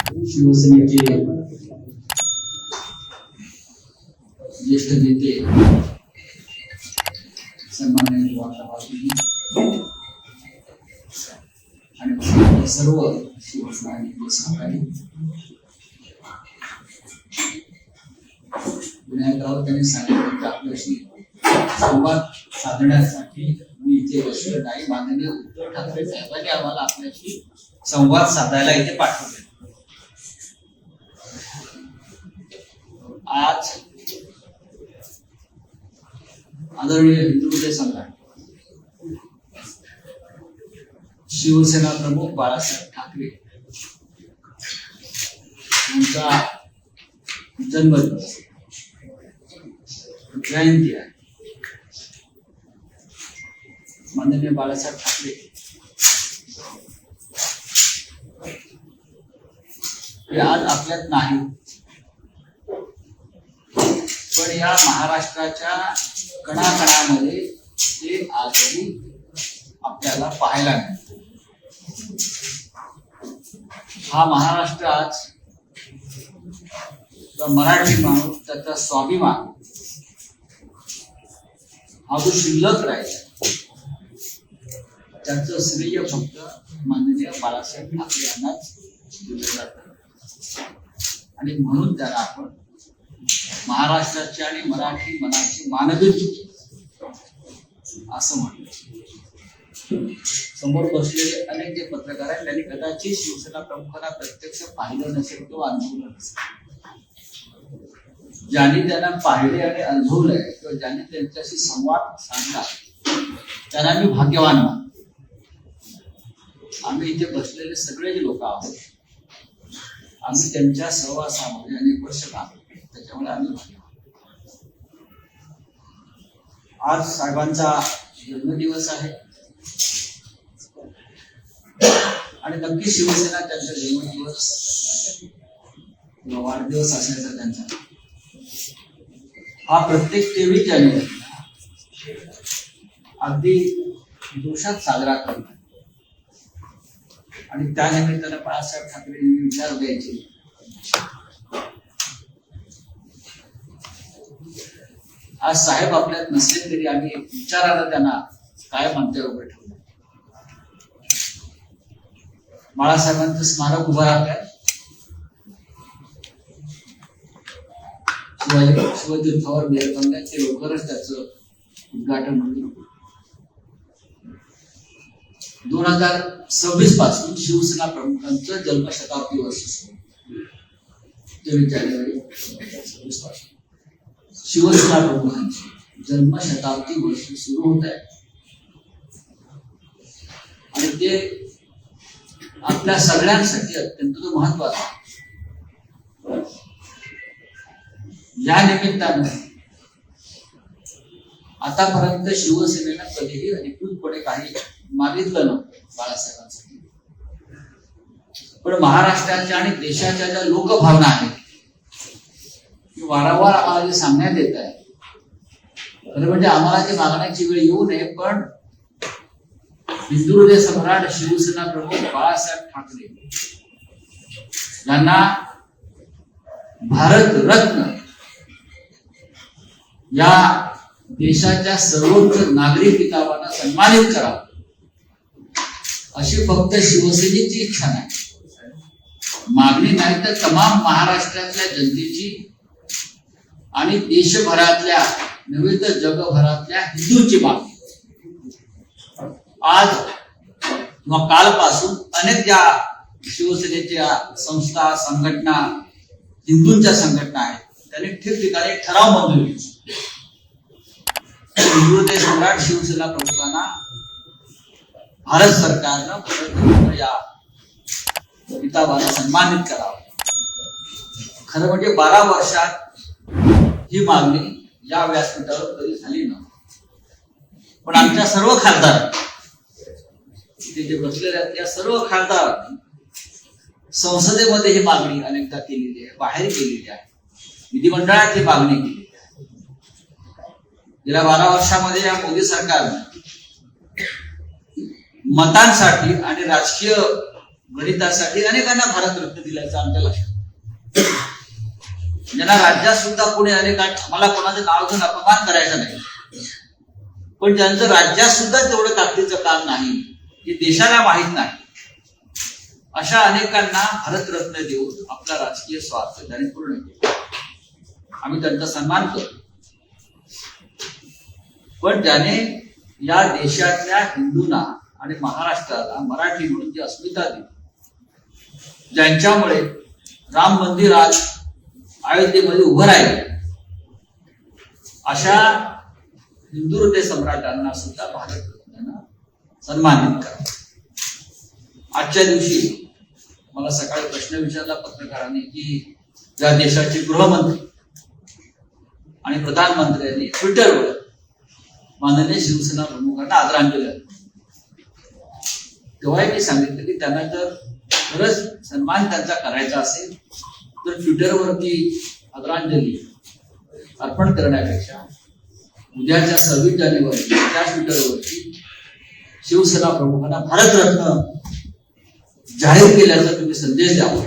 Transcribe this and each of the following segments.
शिवसेनेचे ज्येष्ठ नेते सन्माननीय वार्ताहर आणि सर्व शिवसेना नेते सहकारी विनायक राऊत यांनी सांगितलं की आपल्याशी संवाद साधण्यासाठी मी इथे बसलो नाही माननीय उद्धव ठाकरे साहेबांनी आम्हाला आपल्याशी संवाद साधायला इथे पाठवले आज आदरणीय हिंदू सम्राट शिवसेना प्रमुख बाळासाहेब ठाकरे यांचा जन्मदिवस जयंती आहे. माननीय बाळासाहेब ठाकरे आज आपल्यात नाही. पण या महाराष्ट्राच्या कणाकणामध्ये ते आजही आपल्याला पाहायला मिळते. हा महाराष्ट्र आज मराठी माणूस त्याचा स्वाभिमान हा जो शिल्लक राहील त्याचं श्रेय फक्त माननीय बाळासाहेब ठाकरे यांनाच दिलं जातं. आणि म्हणून त्याला आपण महाराष्ट्राची आणि मराठी मनाची मानवी असं म्हणलं. समोर बसलेले अनेक जे पत्रकार आहेत त्यांनी कदाचित शिवसेना प्रमुखांना प्रत्यक्ष पाहिलं नसेल किंवा अनुभवलं नसेल. ज्यांनी त्यांना पाहिले आणि अनुभवलंय किंवा ज्यांनी त्यांच्याशी संवाद साधला त्यांना मी भाग्यवान मानतो. आम्ही इथे बसलेले सगळे लोक आहोत आम्ही त्यांच्या सहवासामध्ये अनेक वर्ष काम त्याच्यामुळे आम्ही आज साहेबांचा जन्मदिवस आहे. आणि नक्की शिवसेना त्यांचा जन्मदिवस किंवा वाढदिवस असायचा त्यांचा. हा प्रत्येक तेवीस जानेवारी अगदी दोषात साजरा करतात. आणि त्या निमित्तानं बाळासाहेब ठाकरेंनी विचार द्यायचे. आज साहेब आपल्यात नसले तरी आम्ही विचाराला त्यांना काय म्हणते उभं ठेवलं बाळासाहेबांचं स्मारक उभं राहत शिवाजी शिवतीर्थावर मेहर ते लवकरच त्याच उद्घाटन होईल. दोन हजार सव्वीसपासून शिवसेना प्रमुखांचं जन्मशताब्दी वर्ष सुरू. तेवीस जानेवारी सव्वीसपासून. शिवसेना प्रमुखांची जन्मशताब्दी वर्ष सुरू होत आहे. आणि ते आपल्या सगळ्यांसाठी अत्यंत महत्वाचं या निमित्ताने आतापर्यंत शिवसेनेनं कधीही अधिकृतपणे काही मागितलं नव्हतं बाळासाहेबांसाठी. पण महाराष्ट्राच्या आणि देशाच्या ज्या लोकभावना आहेत की वारंवार आम्हाला जे सांगण्यात येत आहे. खरं म्हणजे आम्हाला ते मागण्याची वेळ येऊ नये पण हिंदू सम्राट शिवसेना प्रमुख बाळासाहेब ठाकरे यांना भारत रत्न या देशाच्या सर्वोच्च नागरी किताबांना सन्मानित करावं अशी फक्त शिवसेनेची इच्छा नाही. मागणी नाही तर तमाम महाराष्ट्रातल्या जनतेची आणि देशभरातल्या नव्हे तर जगभरातल्या हिंदूंची मागणी आज किंवा कालपासून अनेक ज्या शिवसेनेच्या संस्था संघटना हिंदूंच्या संघटना आहेत त्यांनी ठिकठिकाणी ठराव मंजूर हिंदू ते सम्राट शिवसेना प्रमुखांना भारत सरकारनं या किताबाला सन्मानित करावं. खरं म्हणजे बारा वर्षात ही मागणी या व्यासपीठावर कधी झाली नव्हती पण आमच्या सर्व खासदार तिथे जे बसलेले आहेत त्या सर्व खासदार संसदेमध्ये ही मागणी अनेकदा केलेली आहे बाहेर केलेली आहे. विधिमंडळात ही मागणी केलेली आहे. गेल्या बारा वर्षामध्ये या मोदी सरकारने मतांसाठी आणि राजकीय गणितासाठी अनेकांना भारतरत्न दिल्याचं आमच्या लक्षात त्याला राज्यात सुद्धा कोणी अनेक मला कोणाचं नाव घेऊन अपमान करायचा नाही. पण ज्यांचं राज्यात सुद्धा तेवढं ताकदीचं काम नाही हे देशाला माहीत नाही. अशा अनेकांना भारतरत्न देऊन आपला राजकीय स्वार्थ त्याने पूर्ण केला. आम्ही त्यांचा सन्मान करतो. पण त्याने या देशातल्या हिंदूंना आणि महाराष्ट्राला मराठी म्हणून जी अस्मिता दिली ज्यांच्यामुळे राम मंदिर आज अयोध्येमध्ये उभं राहिले. अशा हिंदू हृदय सम्राटांना सुद्धा भारतरत्नानं सन्मानित करा आजच्या दिवशी मला सकाळी प्रश्न विचारला पत्रकारांनी की ज्या देशाचे गृहमंत्री आणि प्रधानमंत्र्यांनी ट्विटरवर माननीय शिवसेना प्रमुखांना आदरांजली अर्पण तेव्हाही मी सांगितलं की त्यांना जर खरंच सन्मान त्यांचा करायचा असेल तर ट्विटरवरती आदरांजली अर्पण करण्यापेक्षा उद्याच्या सव्वीस जानेवारी त्या ट्विटरवरती शिवसेना प्रमुखांना भारतरत्न जाहीर केल्याचा तुम्ही संदेश द्यावा.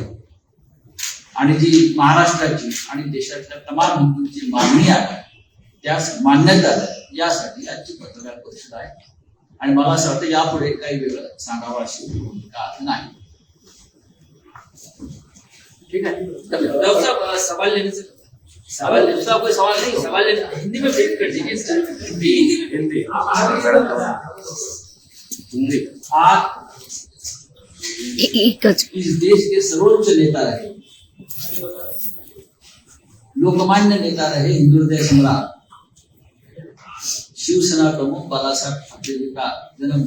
आणि जी महाराष्ट्राची आणि देशातल्या तमाम हिंदूंची मागणी आहे त्यास मान्यता यासाठी आजची पत्रकार परिषद आहे. आणि मला असं वाटतं यापुढे काही वेगळं सांगावं अशी भूमिका नाही. ठीक है डॉक्टर साहब सवाल लेने से सवाल कोई सवाल नहीं सवाल हिंदी में भेज कर दीजिए हिंदी हिंदी हिंदी ए- इस देश के सर्वोच्च नेता रहे लोकमान्य नेता रहे हिंदू हृदय सम्राट शिवसेना प्रमुख बालासाहेब ठाकरे जी का जन्म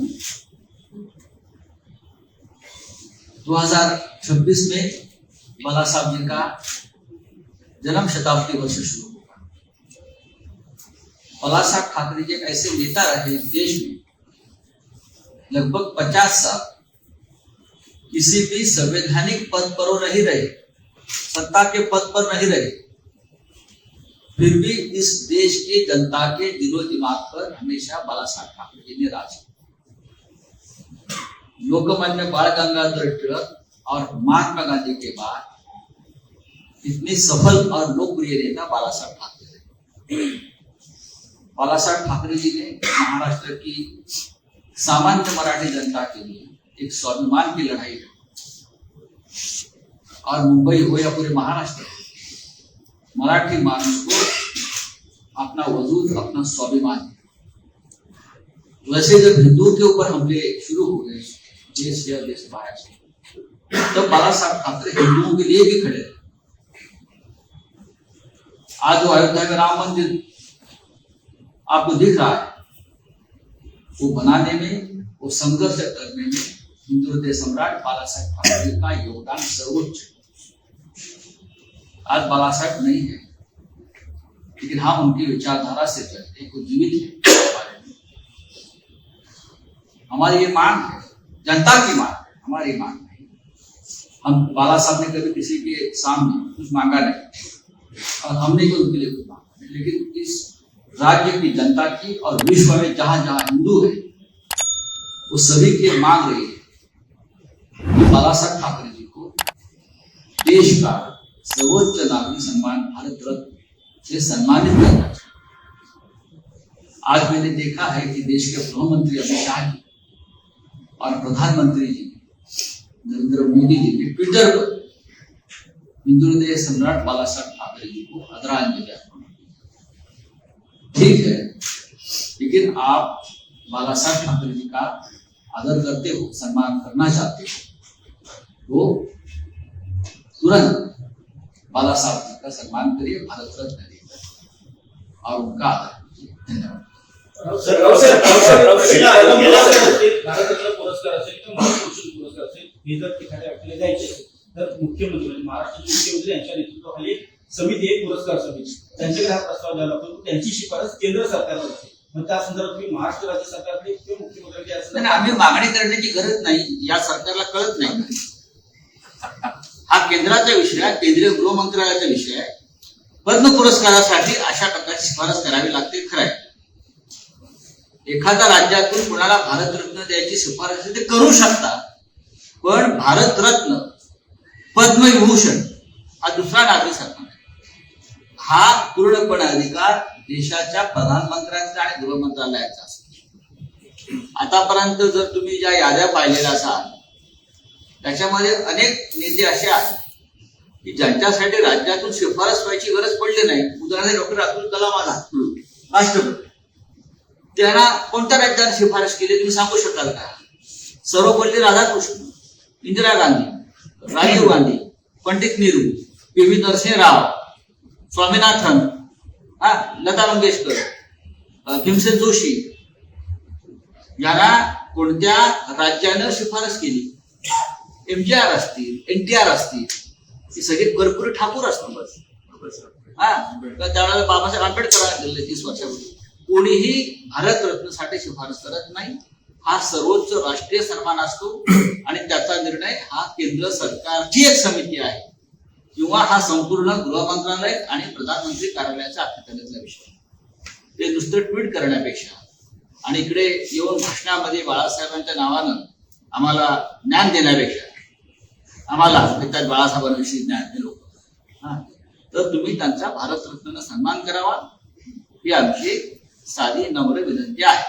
2026 में बाला साहब जी का जन्म शताब्दी वर्ष शुरू हुआ। बाला साहब ठाकरे जी ऐसे नेता रहे देश में लगभग 50 साल किसी भी संवैधानिक पद पर नहीं रहे, सत्ता के पद पर नहीं रहे, फिर भी इस देश की जनता के दिलो दिमाग पर हमेशा बाला साहब ठाकरे जी ने राज। किया लोकमान्य बाल गंगाधर तिलक और महात्मा गांधी के बाद इतने सफल और लोकप्रिय नेता बाला साहब ठाकरे बाला साहब ठाकरे जी ने महाराष्ट्र की सामान्य मराठी जनता के लिए एक स्वाभिमान की लड़ाई लड़ी और मुंबई हो या पूरे महाराष्ट्र मराठी मानस को अपना वजूद, अपना स्वाभिमान। वैसे जब हिंदुओं के ऊपर हमले शुरू हो गए, देश या देश बाहर से तब बाला साहब ठाकरे हिंदुओं के लिए भी खड़े आज जो अयोध्या का राम मंदिर आपको दिख रहा है वो बनाने में वो संघर्ष करने में हिंदू हृदय सम्राट बाला साहेब ठाकरे का योगदान सर्वोच्च आज बाला साहेब नहीं है लेकिन हम उनकी विचारधारा से चलते हैं, वो जीवित है। हमारी ये मांग है जनता की मांग है हमारी मांग हम बाला साहब ने कभी किसी के सामने कुछ मांगा नहीं। और हमने भी उनके लिए कुछ मांगा नहीं। लेकिन इस राज्य की जनता की और विश्व में जहाँ जहाँ हिंदू है, वो सभी की मांग रही है बाला साहब ठाकरे जी को देश का सर्वोच्च नागरिक सम्मान भारत रत्न से सम्मानित करना चाहिए। आज मैंने देखा है कि देश के गृह मंत्री अमित शाह जी और प्रधानमंत्री जी नरेंद्र मोदी जी ने ट्विटर पर। हिंदू हृदय सम्राट बाला साहब ठाकरे जी को आदरांजलि अर्पण ठीक है लेकिन आप बाला साहब ठाकरे जी का आदर करते हो सम्मान करना चाहते हो तो तुरंत बाला साहब जी का सम्मान करिए भारत रत्न देकर और उनका आदर कीजिए। धन्यवाद। पुरस्कार असेल हे जर एखाद्या व्यक्तीला द्यायचे तर मुख्यमंत्री म्हणजे महाराष्ट्राचे मुख्यमंत्री यांच्या नेतृत्वाखाली समिती एक पुरस्कार समिती. त्यांच्याकडे हा प्रस्ताव द्यावा लागतो. त्यांची शिफारस केंद्र सरकारला होते मग त्या संदर्भात तुम्ही महाराष्ट्र राज्य सरकारकडे किंवा मुख्यमंत्र्यांकडे आम्ही मागणी करण्याची गरज नाही. या सरकारला कळत नाही. हा केंद्राचा विषय आहे केंद्रीय गृहमंत्रालयाचा विषय आहे. पद्म पुरस्कारासाठी अशा प्रकारची शिफारस करावी लागते खरं आहे. एखाद्या राज्यातून कुणाला भारतरत्न द्यायची शिफारस ते करू शकतात पण भारतरत्न पद्मविभूषण हा दुसरा नागरी सन्मान आहे हा पूर्णपणे अधिकार देशाच्या प्रधानमंत्र्यांचा आणि गृहमंत्रालयाचा असतो. आतापर्यंत जर तुम्ही ज्या याद्या पाहिलेल्या असाल त्याच्यामध्ये अनेक नेते असे आहेत की ज्यांच्यासाठी राज्यातून शिफारस व्हायची गरज पडली नाही. उदाहरणार्थ डॉक्टर अब्दुल कलाम आला राष्ट्रपती. त्यांना कोणत्या राज्याने शिफारस केली तुम्ही सांगू शकाल का? सर्वपल्ली राधाकृष्ण. इंदिरा गांधी राजीव गांधी पंडित नेहरू पी व्ही नरसिंहराव स्वामीनाथन हा लता मंगेशकर भीमसेन जोशी यांना कोणत्या राज्यानं शिफारस केली? एम जी आर असतील एन टी आर असतील ही सगळी कर्पूरी ठाकूर असतील हा त्यावेळेला बाबासाहेब आंबेडकर गेले तीस वर्षापूर्वी. कोणीही भारतरत्नसाठी शिफारस करत नाही. हा सर्वोच्च राष्ट्रीय सन्मान असतो आणि त्याचा निर्णय हा केंद्र सरकारची एक समिती आहे. किंवा हा संपूर्ण गृह मंत्रालय आणि प्रधानमंत्री कार्यालयाचा अखत्यारीतला विषय. ते नुसतं ट्विट करण्यापेक्षा आणि इकडे येऊन भाषणामध्ये बाळासाहेबांच्या नावानं आम्हाला ज्ञान देण्यापेक्षा आम्हाला त्यात बाळासाहेबांविषयी ज्ञान दिलो हा. तर तुम्ही त्यांचा भारतरत्न सन्मान करावा ही आमची साधी नम्र विनंती आहे.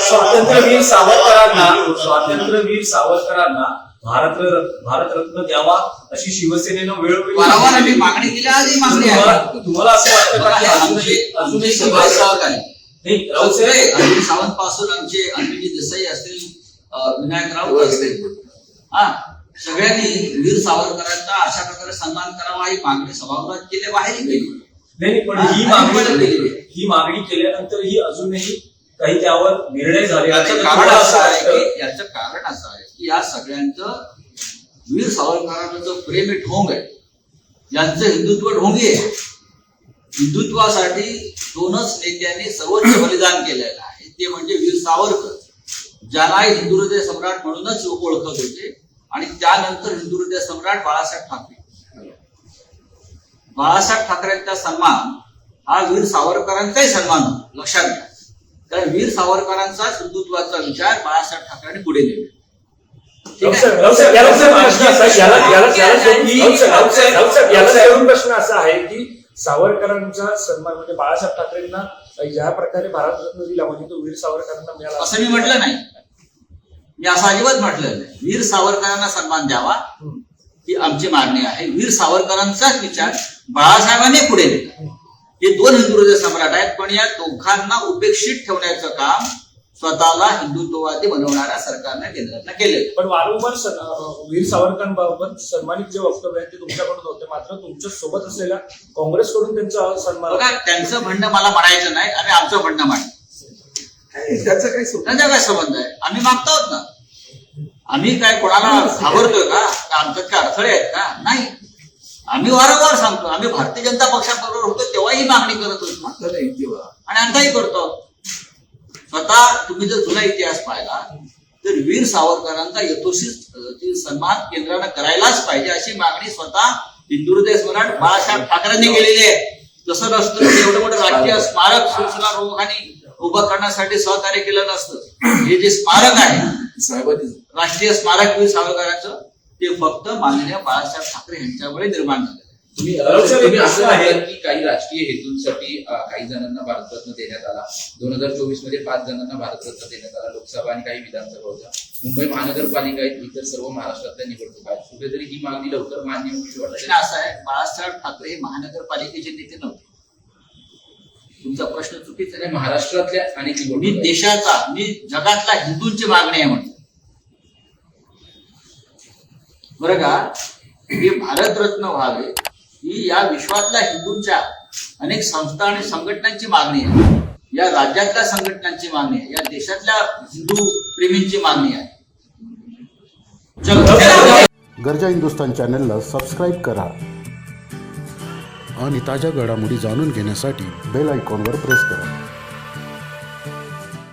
स्वातंत्र्यवीर सावरकरांना स्वातंत्र्यवीर सावरकरांना भारत भारतरत्न द्यावा अशी शिवसेनेनं वेळोवेळी वारंवार आम्ही मागणी केल्या आधी मागणी आहे. तुम्हाला असं वाटतं का अजूनही शिवसेना- सहकारी नाही राऊत साहेब अरविंद सावंत पासून आमचे अनिलजी देसाई असतील विनायक राऊत असतील हा सगळ्यांनी वीर सावरकरांचा अशा प्रकारे सन्मान करावा ही मागणी सभागृहात केली बाहेर गेली नाही नाही, पण ही हा, मागणी. ही मागणी केल्यानंतर ही अजूनही काही त्यावर निर्णय झाले. कारण असं आहे की याचं कारण असं आहे की या सगळ्यांचं वीर सावरकरांचं जो प्रेम आहे ढोंग आहे यांचं हिंदुत्व ढोंगी आहे हिंदुत्वासाठी दोनच नेत्यांनी सर्वोच्च बलिदान केलेलं आहे ते म्हणजे वीर सावरकर ज्याला हिंदू हृदय सम्राट म्हणूनच लोक ओळखत होते आणि त्यानंतर हिंदू हृदय सम्राट बाळासाहेब ठाकरे बाळासाहेब ठाकरेंचा सन्मान हा वीर सावरकरांचाही सन्मान होता. लक्षात घ्या. कारण वीर सावरकरांचाच हिंदुत्वाचा विचार बाळासाहेब ठाकरेंनी पुढे नेला. प्रश्न असा आहे, की सावरकरांचा सन्मान म्हणजे बाळासाहेब ठाकरेंना ज्या प्रकारे भारतरत्न दिला म्हणजे तो वीर सावरकरांना मिळाला. असं मी म्हटलं नाही. मी असं अजिबात म्हटलं नाही. वीर सावरकरांना सन्मान द्यावा. ही आमची मागणी आहे. वीर सावरकरांचाच विचार बाळासाहेबांनी पुढे नेला. हे दोन हिंदू हृदय सम्राट आहेत पण या दोघांना उपेक्षित ठेवण्याचं काम स्वतःला हिंदुत्ववादी बनवणाऱ्या सरकारने केंद्रातनं केलेलं पण वारंवार वीर सावरकरांबाबत सन्मानित जे वक्तव्य आहेत ते तुमच्याकडून होते. मात्र तुमच्यासोबत असलेल्या काँग्रेसकडून त्यांचा सन्मान बघा त्यांचं म्हणणं मला म्हणायचं नाही. आम्ही आमचं म्हणणं मांडतो. त्याचा काही त्यांचा काय संबंध आहे? आम्ही मागतो आहोत ना. आम्ही काय कोणाला घाबरतोय का? आमच्यात काय अडथळे आहेत का? नाही. आम्ही वारंवार सांगतो. आम्ही भारतीय जनता पक्षाबरोबर होतो तेव्हाही मागणी करत होतो. आणि आताही करतो. स्वतः तुम्ही जर जुना इतिहास पाहिला तर वीर सावरकरांचा यथोचित सन्मान केंद्रानं करायलाच पाहिजे अशी मागणी स्वतः हिंदू हृदय सम्राट बाळासाहेब ठाकरेंनी केलेली आहे. तसं नसतं एवढं मोठं राष्ट्रीय स्मारक शिवसेना प्रमुखांनी उभं करण्यासाठी सहकार्य केलं नसतं. हे जे स्मारक आहे राष्ट्रीय स्मारक वीर सावरकरांचं ते फक्त माननीय बाळासाहेब ठाकरे यांच्यामुळे निर्माण झालं. तुम्ही असं आहे. की काही राजकीय हेतूंसाठी काही जणांना भारतरत्न देण्यात आला. दोन हजार चोवीसमध्ये पाच जणांना भारतरत्न देण्यात आला. लोकसभा आणि काही विधानसभा होत्या. मुंबई महानगरपालिका आहेत. इतर सर्व महाराष्ट्रातल्या निवडणुका आहेत. कुठेतरी ही मागणी लवकर मान्य होऊ प्रश्न असा आहे बाळासाहेब ठाकरे हे महानगरपालिकेचे नेते नव्हते. तुमचा प्रश्न चुकीचा आहे. आणि महाराष्ट्रातल्या अनेक मी. देशाचा मी जगातला हिंदूंची मागणी आहे म्हणतो बरं का? हे भारतरत्न व्हावे ही या विश्वातल्या हिंदूंच्या अनेक संस्था आणि संघटनांची मागणी आहे. या राज्यातल्या संघटनांची मागणी आहे या देशातल्या हिंदू प्रेमींची मागणी आहे. गरजा हिंदुस्तान चॅनलला सबस्क्राईब करा आणि ताज्या घडामोडी जाणून घेण्यासाठी बेल आयकॉनवर प्रेस करा.